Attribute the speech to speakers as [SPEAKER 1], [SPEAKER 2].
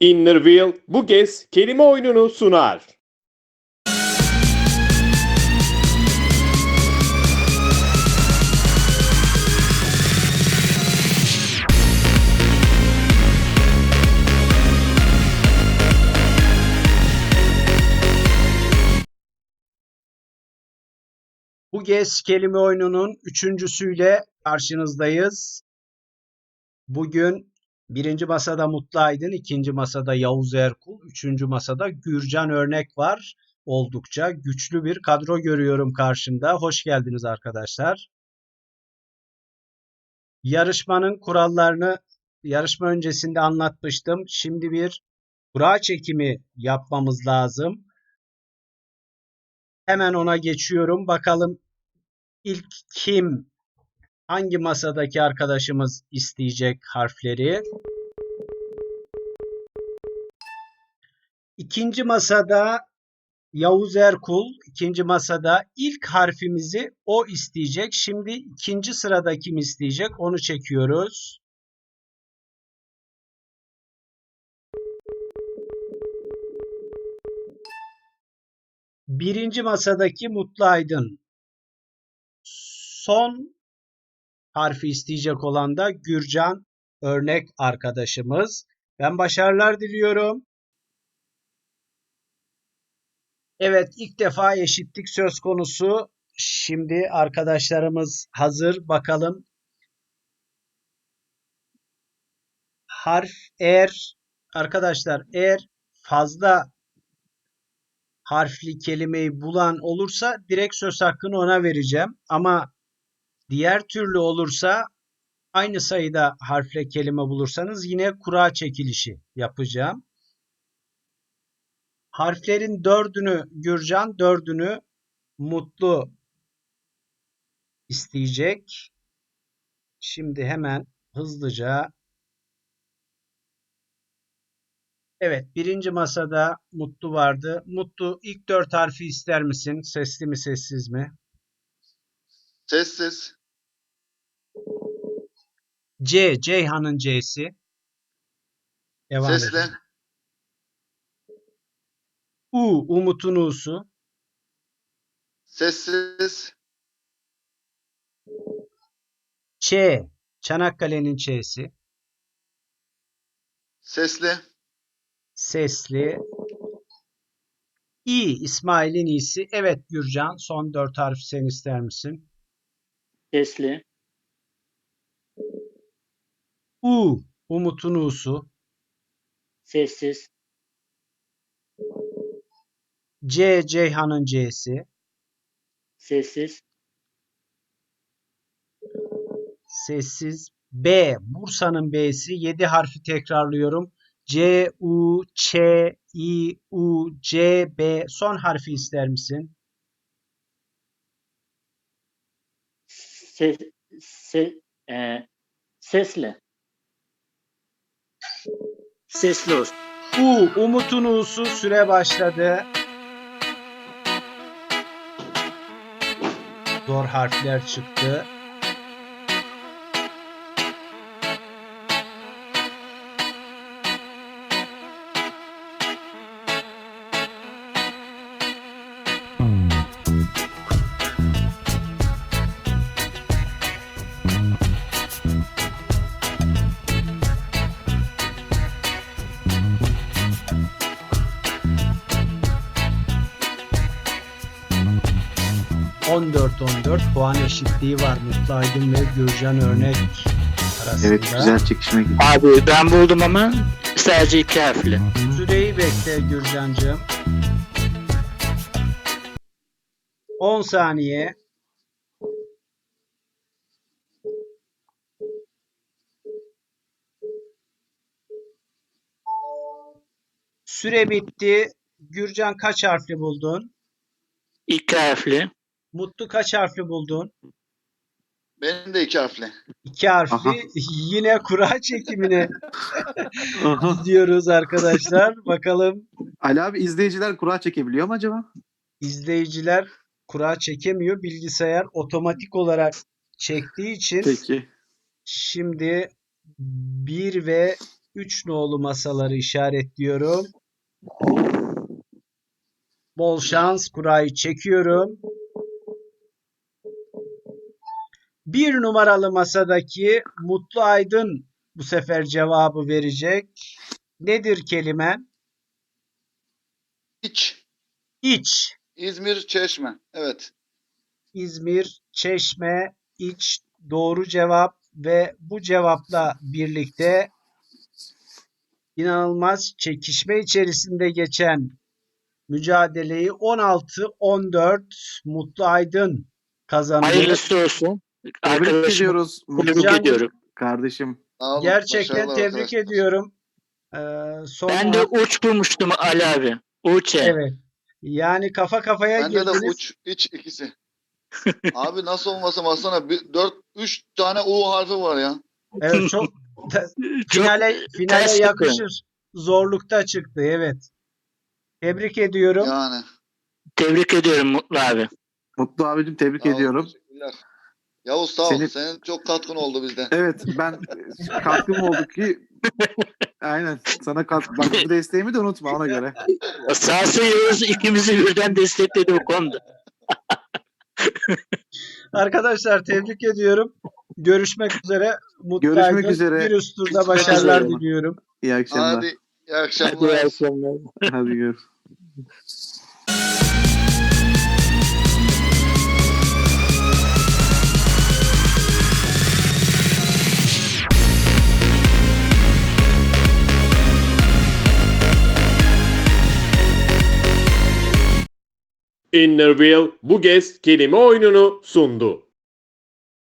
[SPEAKER 1] Innerville bu kez kelime oyununu sunar.
[SPEAKER 2] Bu kez kelime oyununun üçüncüsüyle karşınızdayız. Bugün birinci masada Mutlu Aydın, ikinci masada Yavuz Erkul, üçüncü masada Gürcan Örnek var. Oldukça güçlü bir kadro görüyorum karşımda. Hoş geldiniz arkadaşlar. Yarışmanın kurallarını yarışma öncesinde anlatmıştım. Şimdi bir kura çekimi yapmamız lazım. Hemen ona geçiyorum. Bakalım ilk kim, hangi masadaki arkadaşımız isteyecek harfleri? İkinci masada Yavuz Erkul, ikinci masada ilk harfimizi o isteyecek. Şimdi ikinci sırada kim isteyecek? Onu çekiyoruz. Birinci masadaki Mutlu Aydın. Son harfi isteyecek olan da Gürcan örnek arkadaşımız. Ben başarılar diliyorum. Evet ilk defa eşitlik söz konusu. Şimdi arkadaşlarımız hazır. Bakalım. Harf eğer arkadaşlar eğer fazla harfli kelimeyi bulan olursa direkt söz hakkını ona vereceğim. Ama diğer türlü olursa aynı sayıda harfle kelime bulursanız yine kura çekilişi yapacağım. Harflerin dördünü Gürcan, dördünü Mutlu isteyecek. Şimdi hemen hızlıca Evet, birinci masada Mutlu vardı. Mutlu ilk dört harfi ister misin? Sesli mi, sessiz mi?
[SPEAKER 3] Sessiz.
[SPEAKER 2] C, Ceyhan'ın C'si. Devam
[SPEAKER 3] Sesle.
[SPEAKER 2] edelim. U, Umut'un U'su.
[SPEAKER 3] Sessiz.
[SPEAKER 2] Ç, Çanakkale'nin Ç'si.
[SPEAKER 3] Sesli.
[SPEAKER 2] Sesli. İ, İsmail'in İ'si. Evet Gürcan, son dört harf sen ister misin?
[SPEAKER 4] Sesli,
[SPEAKER 2] U, Umut'un U'su.
[SPEAKER 4] sessiz,
[SPEAKER 2] C, Ceyhan'ın C'si.
[SPEAKER 4] sessiz,
[SPEAKER 2] Sessiz. B. Bursa'nın B'si. 7 harfi tekrarlıyorum. C, U, Ç, İ, U, C, B. Son harfi ister misin?
[SPEAKER 4] Se, se, e, sesli. Sesli olsun.
[SPEAKER 2] U. Umut'un U'su. Süre başladı. Zor harfler çıktı. ...14-14 puan eşitliği var Mutlu Aydın ve Gürcan Örnek arasında.
[SPEAKER 5] Evet güzel çekişme gidiyor.
[SPEAKER 4] Abi ben buldum ama sadece iki harfli.
[SPEAKER 2] Süreyi bekle Gürcan'cığım. 10 saniye. Süre bitti. Gürcan kaç harfli buldun?
[SPEAKER 4] İki harfli.
[SPEAKER 2] Mutlu kaç harfli buldun?
[SPEAKER 3] Benim de iki harfli.
[SPEAKER 2] İki harfli.
[SPEAKER 5] Aha.
[SPEAKER 2] Yine kura çekimine gidiyoruz arkadaşlar. Bakalım
[SPEAKER 5] Ali abi izleyiciler kura çekebiliyor mu acaba?
[SPEAKER 2] izleyiciler kura çekemiyor. Bilgisayar otomatik olarak çektiği için
[SPEAKER 5] Peki.
[SPEAKER 2] şimdi 1 ve 3 nolu masaları işaretliyorum. Bol şans. Kurayı çekiyorum. Bir numaralı masadaki Mutlu Aydın bu sefer cevabı verecek. Nedir kelime?
[SPEAKER 3] İç.
[SPEAKER 2] İç.
[SPEAKER 3] İzmir, Çeşme. Evet.
[SPEAKER 2] İzmir, Çeşme, İç doğru cevap ve bu cevapla birlikte inanılmaz çekişme içerisinde geçen mücadeleyi 16-14 Mutlu Aydın kazandı.
[SPEAKER 4] Hayırlısı olsun.
[SPEAKER 5] Tebrik
[SPEAKER 4] Arkadaşım
[SPEAKER 5] ediyoruz.
[SPEAKER 4] tebrik ediyorum.
[SPEAKER 5] Kardeşim.
[SPEAKER 3] Sağ olun,
[SPEAKER 2] Gerçekten
[SPEAKER 3] başarılar
[SPEAKER 2] tebrik
[SPEAKER 3] arkadaşlar.
[SPEAKER 2] ediyorum. Ee, son
[SPEAKER 4] Ben de uç bulmuştum Ali abi. Uçe.
[SPEAKER 2] evet. Yani kafa kafaya
[SPEAKER 3] Bende de
[SPEAKER 2] girdiniz.
[SPEAKER 3] uç, iç ikisi. Abi nasıl olmasa baksana bir, 4 3 tane U harfi var ya.
[SPEAKER 2] Evet çok
[SPEAKER 4] Çok
[SPEAKER 2] finale finale
[SPEAKER 4] ters çıktı.
[SPEAKER 2] yakışır. Zorlukta çıktı evet. Tebrik ediyorum.
[SPEAKER 3] Yani.
[SPEAKER 4] tebrik ediyorum Mutlu abi.
[SPEAKER 5] Mutlu abicim tebrik
[SPEAKER 3] Sağ olun,
[SPEAKER 5] ediyorum.
[SPEAKER 3] teşekkürler. Yavuz sağ ol.
[SPEAKER 5] Senin-
[SPEAKER 3] Senin çok katkın oldu bizde.
[SPEAKER 5] Evet ben katkım oldu ki Aynen. Sana katkı. Bak bu desteğimi de unutma ona göre.
[SPEAKER 4] Sağsı Yavuz ikimizi birden destekledi bu konuda.
[SPEAKER 2] Arkadaşlar tebrik ediyorum. Görüşmek üzere. Mutlu
[SPEAKER 5] Görüşmek
[SPEAKER 2] Aydın.
[SPEAKER 5] üzere.
[SPEAKER 2] Bir üst turda başarılar
[SPEAKER 5] üzere.
[SPEAKER 2] diliyorum.
[SPEAKER 5] İyi akşamlar.
[SPEAKER 3] Hadi iyi
[SPEAKER 4] Hadi
[SPEAKER 3] akşamlar.
[SPEAKER 4] iyi akşamlar.
[SPEAKER 5] Hadi görüşürüz.
[SPEAKER 1] Innerville bu kez kelime oyununu sundu.